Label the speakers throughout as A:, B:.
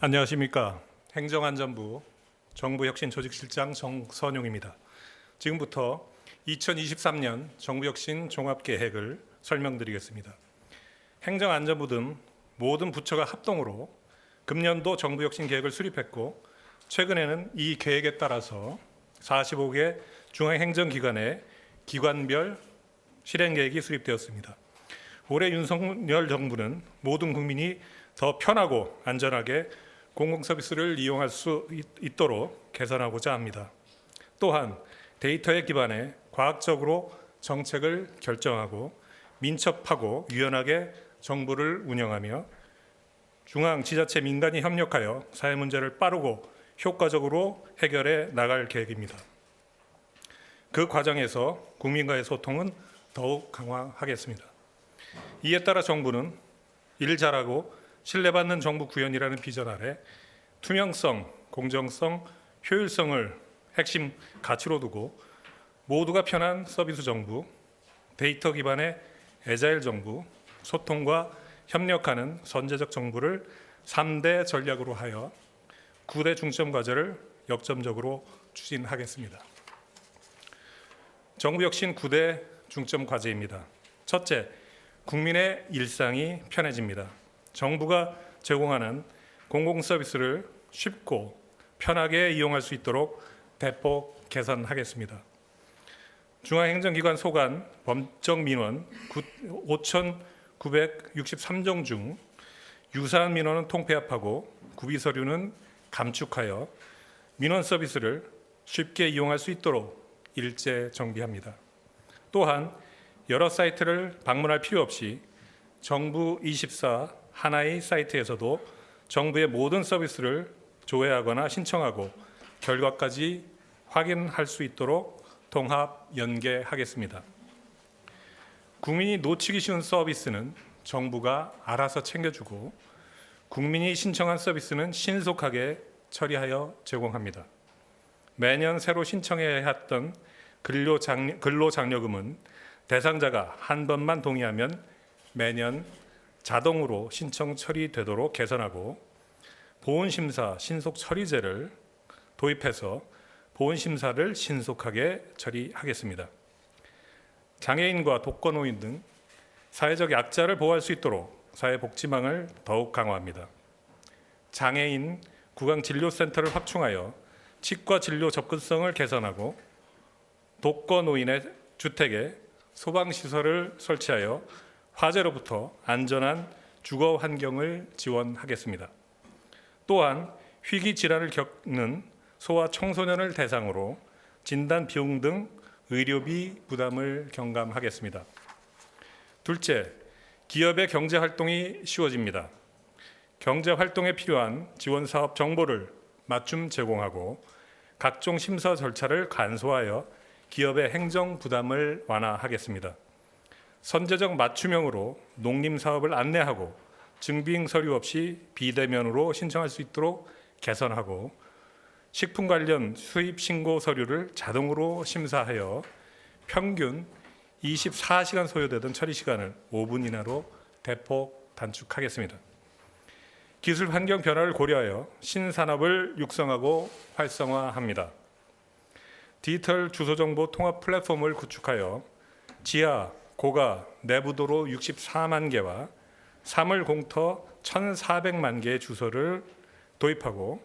A: 안녕하십니까. 행정안전부 정부혁신조직실장 정선용입니다. 지금부터 2023년 정부혁신 종합계획을 설명드리겠습니다. 행정안전부 등 모든 부처가 합동으로 금년도 정부혁신 계획을 수립했고 최근에는 이 계획에 따라서 45개 중앙행정기관의 기관별 실행 계획이 수립되었습니다. 올해 윤석열 정부는 모든 국민이 더 편하고 안전하게 공공 서비스를 이용할 수 있- 있도록 개선하고자 합니다. 또한 데이터에 기반해 과학적으로 정책을 결정하고 민첩하고 유연하게 정부를 운영하며 중앙 지자체 민간이 협력하여 사회 문제를 빠르고 효과적으로 해결해 나갈 계획입니다. 그 과정에서 국민과의 소통은 더욱 강화하겠습니다. 이에 따라 정부는 일 잘하고 신뢰받는 정부 구현이라는 비전 아래 투명성, 공정성, 효율성을 핵심 가치로 두고 모두가 편한 서비스 정부, 데이터 기반의 애자일 정부, 소통과 협력하는 선제적 정부를 3대 전략으로 하여 9대 중점 과제를 역점적으로 추진하겠습니다. 정부 혁신 9대 중점 과제입니다. 첫째, 국민의 일상이 편해집니다. 정부가 제공하는 공공 서비스를 쉽고 편하게 이용할 수 있도록 대폭 개선하겠습니다. 중앙행정기관 소관 범적 민원 5,963종 중 유사한 민원은 통폐합하고 구비 서류는 감축하여 민원 서비스를 쉽게 이용할 수 있도록 일제 정비합니다. 또한 여러 사이트를 방문할 필요 없이 정부 24 하나의 사이트에서도 정부의 모든 서비스를 조회하거나 신청하고 결과까지 확인할 수 있도록 통합 연계하겠습니다. 국민이 놓치기 쉬운 서비스는 정부가 알아서 챙겨주고 국민이 신청한 서비스는 신속하게 처리하여 제공합니다. 매년 새로 신청해야 했던 근로장, 근로장려금은 대상자가 한 번만 동의하면 매년 자동으로 신청 처리되도록 개선하고 보훈 심사 신속 처리제를 도입해서 보훈 심사를 신속하게 처리하겠습니다. 장애인과 독거노인 등 사회적 약자를 보호할 수 있도록 사회복지망을 더욱 강화합니다. 장애인 구강진료센터를 확충하여 치과 진료 접근성을 개선하고 독거노인의 주택에 소방시설을 설치하여 화재로부터 안전한 주거 환경을 지원하겠습니다. 또한 희귀 질환을 겪는 소아 청소년을 대상으로 진단 비용 등 의료비 부담을 경감하겠습니다. 둘째, 기업의 경제 활동이 쉬워집니다. 경제 활동에 필요한 지원 사업 정보를 맞춤 제공하고 각종 심사 절차를 간소하여 기업의 행정 부담을 완화하겠습니다. 선제적 맞춤형으로 농림 사업을 안내하고 증빙 서류 없이 비대면으로 신청할 수 있도록 개선하고 식품 관련 수입 신고 서류를 자동으로 심사하여 평균 24시간 소요되던 처리 시간을 5분 이내로 대폭 단축하겠습니다. 기술 환경 변화를 고려하여 신산업을 육성하고 활성화합니다. 디지털 주소 정보 통합 플랫폼을 구축하여 지하, 고가, 내부도로 64만 개와 사물 공터 1,400만 개의 주소를 도입하고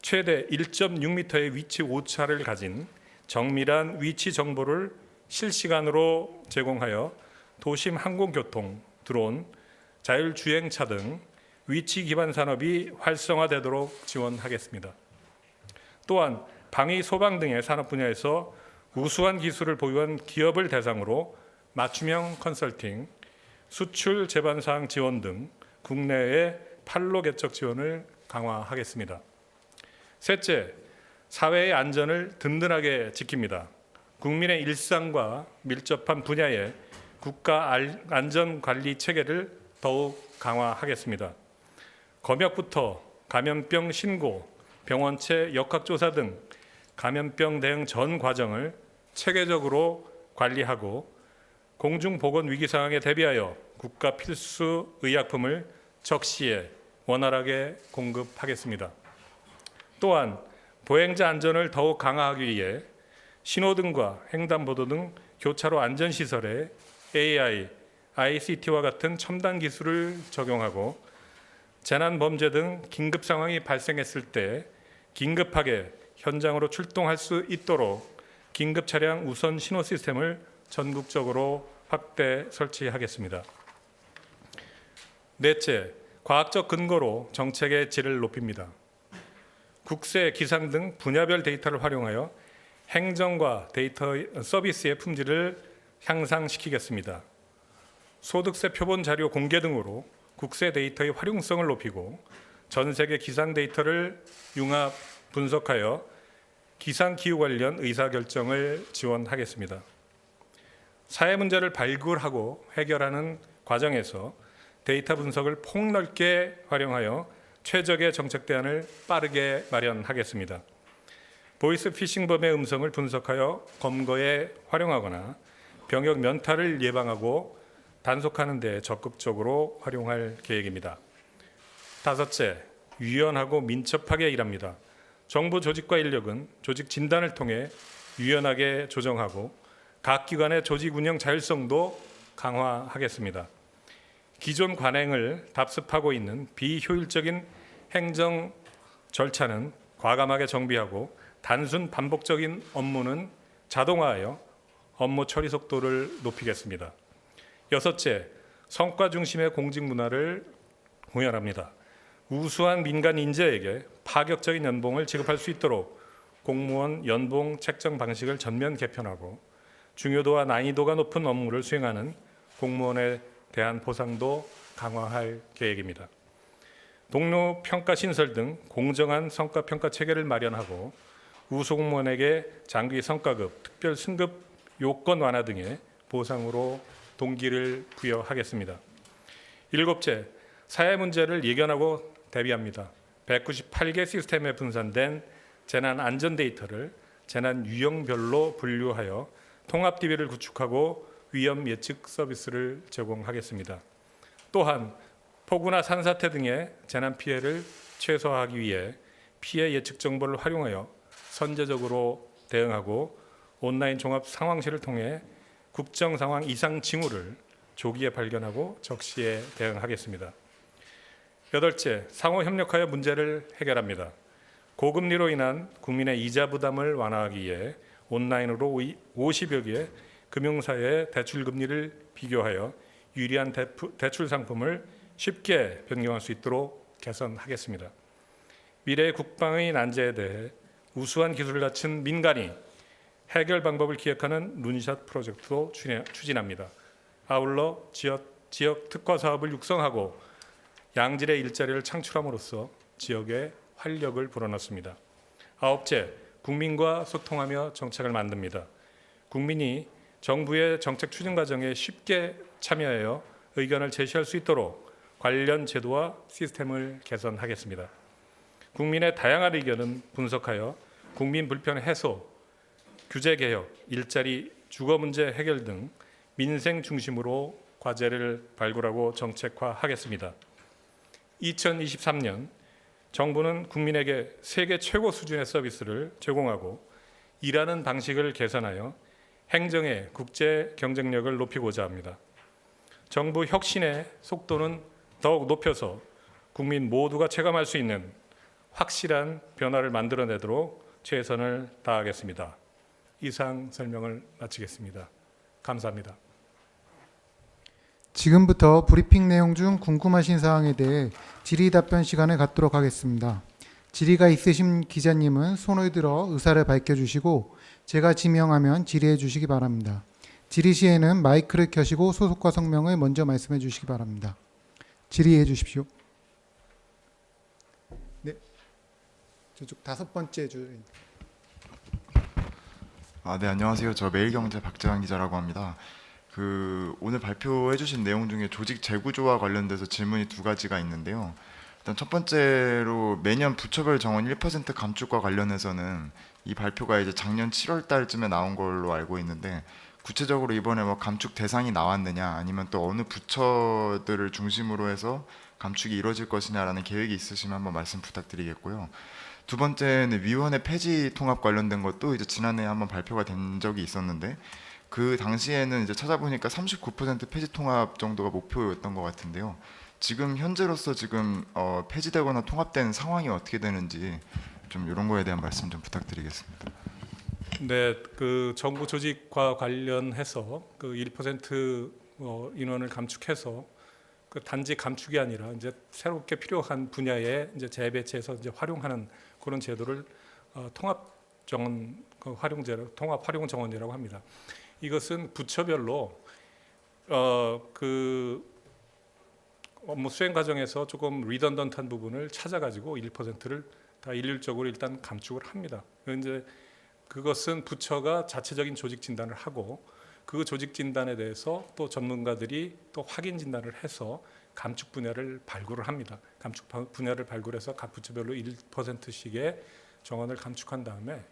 A: 최대 1.6m의 위치 오차를 가진 정밀한 위치 정보를 실시간으로 제공하여 도심 항공교통, 드론, 자율주행차 등 위치 기반 산업이 활성화되도록 지원하겠습니다. 또한 방위 소방 등의 산업 분야에서 우수한 기술을 보유한 기업을 대상으로 맞춤형 컨설팅, 수출 사항 지원 등 국내의 판로 개척 지원을 강화하겠습니다. 셋째, 사회의 안전을 든든하게 지킵니다. 국민의 일상과 밀접한 분야의 국가 안전 관리 체계를 더욱 강화하겠습니다. 검역부터 감염병 신고, 병원체 역학조사 등 감염병 대응 전 과정을 체계적으로 관리하고 공중보건 위기 상황에 대비하여 국가 필수 의약품을 적시에 원활하게 공급하겠습니다. 또한 보행자 안전을 더욱 강화하기 위해 신호등과 횡단보도 등 교차로 안전 시설에 AI, ICT와 같은 첨단 기술을 적용하고 재난 범죄 등 긴급 상황이 발생했을 때 긴급하게 현장으로 출동할 수 있도록 긴급 차량 우선 신호 시스템을 전국적으로 확대 설치하겠습니다. 넷째, 과학적 근거로 정책의 질을 높입니다. 국세, 기상 등 분야별 데이터를 활용하여 행정과 데이터 서비스의 품질을 향상시키겠습니다. 소득세 표본 자료 공개 등으로 국세 데이터의 활용성을 높이고 전 세계 기상 데이터를 융합 분석하여 기상 기후 관련 의사 결정을 지원하겠습니다. 사회 문제를 발굴하고 해결하는 과정에서 데이터 분석을 폭넓게 활용하여 최적의 정책 대안을 빠르게 마련하겠습니다. 보이스 피싱범의 음성을 분석하여 검거에 활용하거나 병역 면탈을 예방하고 단속하는 데 적극적으로 활용할 계획입니다. 다섯째, 유연하고 민첩하게 일합니다. 정부 조직과 인력은 조직 진단을 통해 유연하게 조정하고 각 기관의 조직 운영 자율성도 강화하겠습니다. 기존 관행을 답습하고 있는 비효율적인 행정 절차는 과감하게 정비하고 단순 반복적인 업무는 자동화하여 업무 처리 속도를 높이겠습니다. 여섯째, 성과 중심의 공직 문화를 공연합니다. 우수한 민간 인재에게 파격적인 연봉을 지급할 수 있도록 공무원 연봉 책정 방식을 전면 개편하고 중요도와 난이도가 높은 업무를 수행하는 공무원에 대한 보상도 강화할 계획입니다. 동료 평가 신설 등 공정한 성과 평가 체계를 마련하고 우수 공무원에게 장기 성과급, 특별 승급 요건 완화 등의 보상으로 동기를 부여하겠습니다. 일곱째, 사회 문제를 예견하고 대비합니다. 198개 시스템에 분산된 재난 안전 데이터를 재난 유형별로 분류하여 통합 DB를 구축하고 위험 예측 서비스를 제공하겠습니다. 또한 폭우나 산사태 등의 재난 피해를 최소화하기 위해 피해 예측 정보를 활용하여 선제적으로 대응하고 온라인 종합 상황실을 통해 국정 상황 이상 징후를 조기에 발견하고 적시에 대응하겠습니다. 여덟째, 상호 협력하여 문제를 해결합니다. 고금리로 인한 국민의 이자 부담을 완화하기 위해 온라인으로 50여 개의 금융사의 대출 금리를 비교하여 유리한 대출 상품을 쉽게 변경할 수 있도록 개선하겠습니다. 미래 국방의 난제에 대해 우수한 기술을 갖춘 민간이 해결 방법을 기획하는 룬샷 프로젝트도 추진합니다. 아울러 지역, 지역 특화 사업을 육성하고 양질의 일자리를 창출함으로써 지역에 활력을 불어넣습니다. 아홉째, 국민과 소통하며 정책을 만듭니다. 국민이 정부의 정책 추진 과정에 쉽게 참여하여 의견을 제시할 수 있도록 관련 제도와 시스템을 개선하겠습니다. 국민의 다양한 의견은 분석하여 국민 불편 해소, 규제 개혁, 일자리, 주거 문제 해결 등 민생 중심으로 과제를 발굴하고 정책화하겠습니다. 2023년 정부는 국민에게 세계 최고 수준의 서비스를 제공하고 일하는 방식을 개선하여 행정의 국제 경쟁력을 높이고자 합니다. 정부 혁신의 속도는 더욱 높여서 국민 모두가 체감할 수 있는 확실한 변화를 만들어내도록 최선을 다하겠습니다. 이상 설명을 마치겠습니다. 감사합니다.
B: 지금부터 브리핑 내용 중 궁금하신 사항에 대해 질의 답변 시간을 갖도록 하겠습니다. 질의가 있으신 기자님은 손을 들어 의사를 밝혀주시고 제가 지명하면 질의해 주시기 바랍니다. 질의 시에는 마이크를 켜시고 소속과 성명을 먼저 말씀해 주시기 바랍니다. 질의해 주십시오. 네, 저쪽 다섯 번째 줄.
C: 아, 네, 안녕하세요. 저 매일경제 박재환 기자라고 합니다. 그 오늘 발표해 주신 내용 중에 조직 재구조와 관련돼서 질문이 두 가지가 있는데요. 일단 첫 번째로 매년 부처별 정원 1% 감축과 관련해서는 이 발표가 이제 작년 7월 달쯤에 나온 걸로 알고 있는데 구체적으로 이번에 뭐 감축 대상이 나왔느냐 아니면 또 어느 부처들을 중심으로 해서 감축이 이루어질 것이냐라는 계획이 있으시면 한번 말씀 부탁드리겠고요. 두 번째는 위원회 폐지 통합 관련된 것도 이제 지난해 한번 발표가 된 적이 있었는데 그 당시에는 이제 찾아보니까 39% 폐지 통합 정도가 목표였던 것 같은데요. 지금 현재로서 지금 어, 폐지되거나 통합된 상황이 어떻게 되는지 좀 이런 거에 대한 말씀 좀 부탁드리겠습니다.
A: 네, 그 정부 조직과 관련해서 그1% 어, 인원을 감축해서 그 단지 감축이 아니라 이제 새롭게 필요한 분야에 이제 재배치해서 이제 활용하는 그런 제도를 어, 통합 정원 그 활용제로 통합 활용 정원이라고 합니다. 이것은 부처별로 어 그 업무 수행 과정에서 조금 리던던트한 부분을 찾아가지고 1%를 다 일률적으로 일단 감축을 합니다. 이제 그것은 부처가 자체적인 조직 진단을 하고 그 조직 진단에 대해서 또 전문가들이 또 확인 진단을 해서 감축 분야를 발굴을 합니다. 감축 바- 분야를 발굴해서 각 부처별로 1%씩의 정원을 감축한 다음에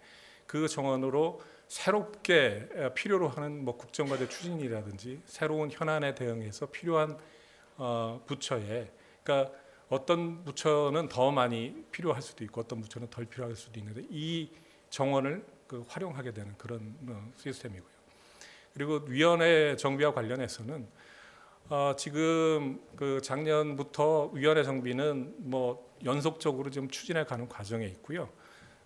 A: 그 정원으로 새롭게 에, 필요로 하는 뭐 국정과제 추진이라든지 새로운 현안에 대응해서 필요한 어, 부처에 그러니까 어떤 부처는 더 많이 필요할 수도 있고 어떤 부처는 덜 필요할 수도 있는데 이 정원을 그 활용하게 되는 그런 어, 시스템이고요. 그리고 위원회 정비와 관련해서는 어, 지금 그 작년부터 위원회 정비는 뭐 연속적으로 좀 추진해 가는 과정에 있고요.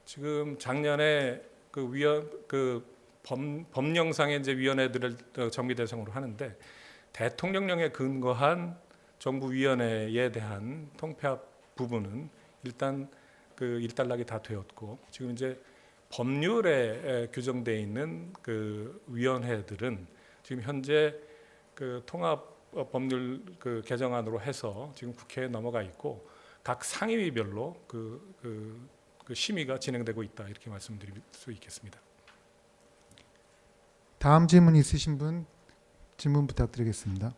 A: 지금 작년에 그 위원 그 범, 법령상의 이제 위원회들을 어, 정비 대상으로 하는데 대통령령에 근거한 정부 위원회에 대한 통폐합 부분은 일단 그 일단락이 다 되었고 지금 이제 법률에 에, 규정되어 있는 그 위원회들은 지금 현재 그 통합 어, 법률 그 개정안으로 해서 지금 국회에 넘어가 있고 각 상임위별로 그, 그, 그 심의가 진행되고 있다 이렇게 말씀드릴 수 있겠습니다.
B: 다음 질문 있으신 분 질문 부탁드리겠습니다.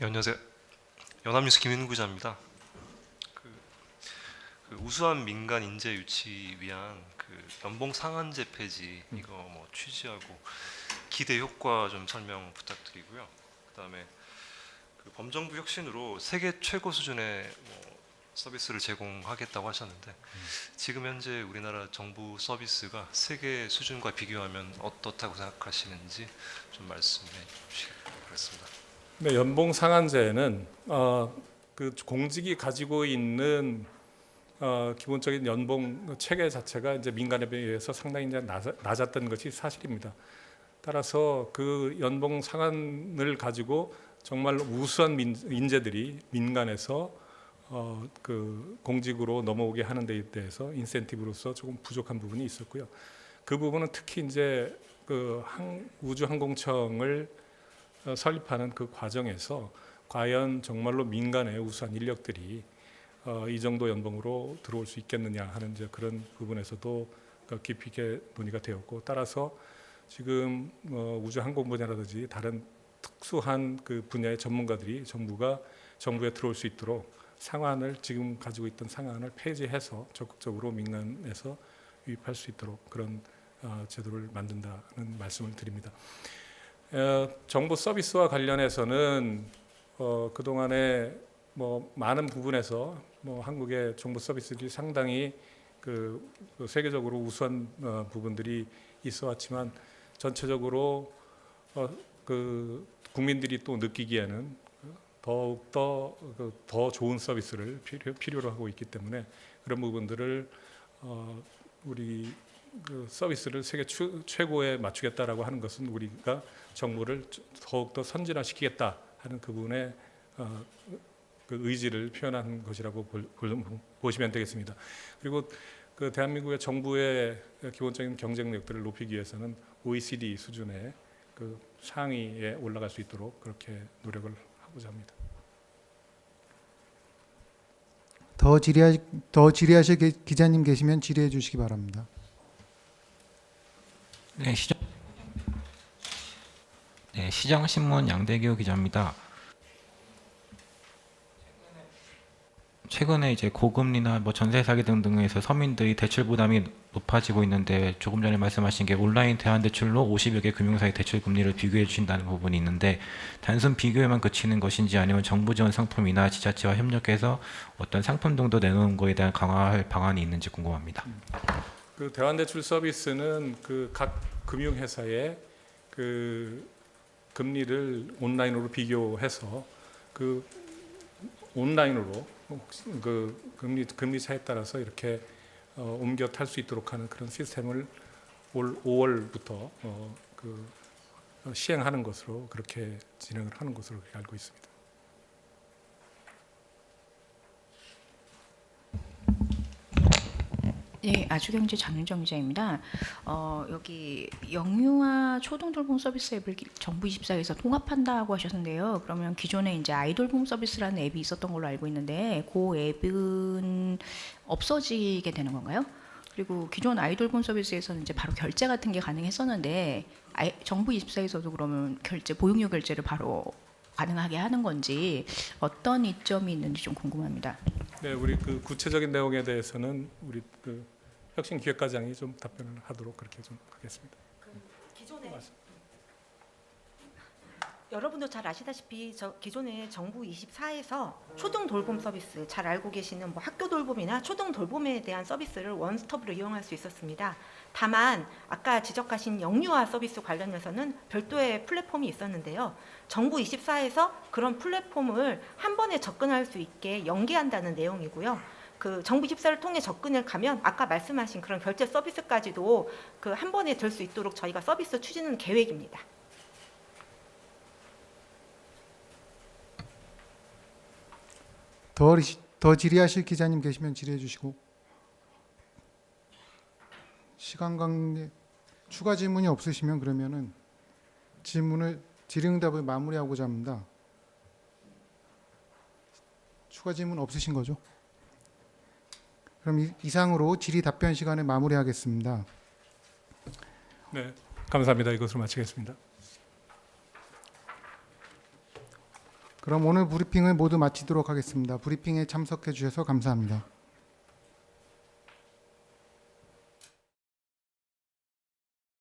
D: 예, 안녕하세요. 연합뉴스 김윤구 기자입니다. 그, 그 우수한 민간 인재 유치 위한 그 연봉 상한제 폐지 이거 뭐 취지하고 기대 효과 좀 설명 부탁드리고요. 그다음에 그 범정부 혁신으로 세계 최고 수준의 뭐 서비스를 제공하겠다고 하셨는데 지금 현재 우리나라 정부 서비스가 세계 수준과 비교하면 어떻다고 생각하시는지 좀 말씀해 주시기 바라겠습니다.
A: 네, 연봉 상한제는 어, 그 공직이 가지고 있는 어, 기본적인 연봉 체계 자체가 이제 민간에 비해서 상당히 이제 낮았던 것이 사실입니다. 따라서 그 연봉 상한을 가지고 정말 우수한 민, 인재들이 민간에서 어, 그 공직으로 넘어오게 하는 데 대해서 인센티브로서 조금 부족한 부분이 있었고요. 그 부분은 특히 이제 그 항, 우주항공청을 어, 설립하는 그 과정에서 과연 정말로 민간의 우수한 인력들이 어, 이 정도 연봉으로 들어올 수 있겠느냐 하는 이제 그런 부분에서도 그 깊이 있게 논의가 되었고 따라서 지금 어, 우주 항공 분야라든지 다른 특수한 그 분야의 전문가들이 정부가 정부에 들어올 수 있도록 상한을 지금 가지고 있던 상한을 폐지해서 적극적으로 민간에서 유입할 수 있도록 그런 어, 제도를 만든다는 말씀을 드립니다. 어, 정부 서비스와 관련해서는 어, 그 동안에 뭐 많은 부분에서 뭐 한국의 정부 서비스들이 상당히 그, 그 세계적으로 우수한 어, 부분들이 있어왔지만 전체적으로 어, 그 국민들이 또 느끼기에는 더욱 더더 좋은 서비스를 필요, 필요로 하고 있기 때문에 그런 부분들을 어, 우리 그 서비스를 세계 추, 최고에 맞추겠다라고 하는 것은 우리가 정부를 더욱 더 선진화시키겠다 하는 그 부분에 어, 그 의지를 표현한 것이라고 볼, 볼, 보시면 되겠습니다. 그리고 그 대한민국의 정부의 기본적인 경쟁력들을 높이기 위해서는 OECD 수준의 그 상위에 올라갈 수 있도록 그렇게 노력을 하고자 합니다.
B: 더 질의하 더 질의하실 기- 기자님 계시면 질의해 주시기 바랍니다.
E: 네, 시정 네, 시장신문 양대교 기자입니다. 최근에 이제 고금리나 뭐 전세 사기 등등에서 서민들이 대출 부담이 높아지고 있는데 조금 전에 말씀하신 게 온라인 대환 대출로 50여 개 금융사의 대출 금리를 비교해 주신다는 부분이 있는데 단순 비교에만 그치는 것인지 아니면 정부 지원 상품이나 지자체와 협력해서 어떤 상품 등도 내놓은 거에 대한 강화할 방안이 있는지 궁금합니다.
A: 그 대환대출 서비스는 그 각 금융회사의 그 금리를 온라인으로 비교해서 그 온라인으로 그 금리 금리 차에 따라서 이렇게 어, 옮겨 탈 수 있도록 하는 그런 시스템을 올 5월부터 어, 그 어, 시행하는 것으로 그렇게 진행을 하는 것으로 알고 있습니다.
F: 네, 아주경제 장윤정 기자입니다. 어, 여기 영유아 초등 돌봄 서비스 앱을 기- 정부 24에서 통합한다고 하셨는데요. 그러면 기존에 이제 아이돌봄 서비스라는 앱이 있었던 걸로 알고 있는데 그 앱은 없어지게 되는 건가요? 그리고 기존 아이돌봄 서비스에서는 이제 바로 결제 같은 게 가능했었는데 아이, 정부 24에서도 그러면 결제 보육료 결제를 바로 가능하게 하는 건지 어떤 이점이 있는지 좀 궁금합니다.
A: 네, 우리 그 구체적인 내용에 대해서는 우리 그 혁신 기획과장이 좀 답변을 하도록 그렇게 좀 하겠습니다.
G: 기존에 여러분도 잘 아시다시피 저 기존에 정부 24에서 초등 돌봄 서비스 잘 알고 계시는 뭐 학교 돌봄이나 초등 돌봄에 대한 서비스를 원스톱으로 이용할 수 있었습니다. 다만 아까 지적하신 영유아 서비스 관련해서는 별도의 플랫폼이 있었는데요. 정부 24에서 그런 플랫폼을 한 번에 접근할 수 있게 연계한다는 내용이고요. 그 정부 24를 통해 접근을 가면 아까 말씀하신 그런 결제 서비스까지도 그 한 번에 될 수 있도록 저희가 서비스 추진은 계획입니다.
B: 더, 리- 더 질의하실 기자님 계시면 질의해 주시고 시간 관계 추가 질문이 없으시면 그러면은 질문을 질의응답을 마무리하고자 합니다. 추가 질문 없으신 거죠? 그럼 이- 이상으로 질의 답변 시간을 마무리하겠습니다.
A: 네, 감사합니다. 이것으로 마치겠습니다.
B: 그럼 오늘 브리핑을 모두 마치도록 하겠습니다. 브리핑에 참석해 주셔서 감사합니다.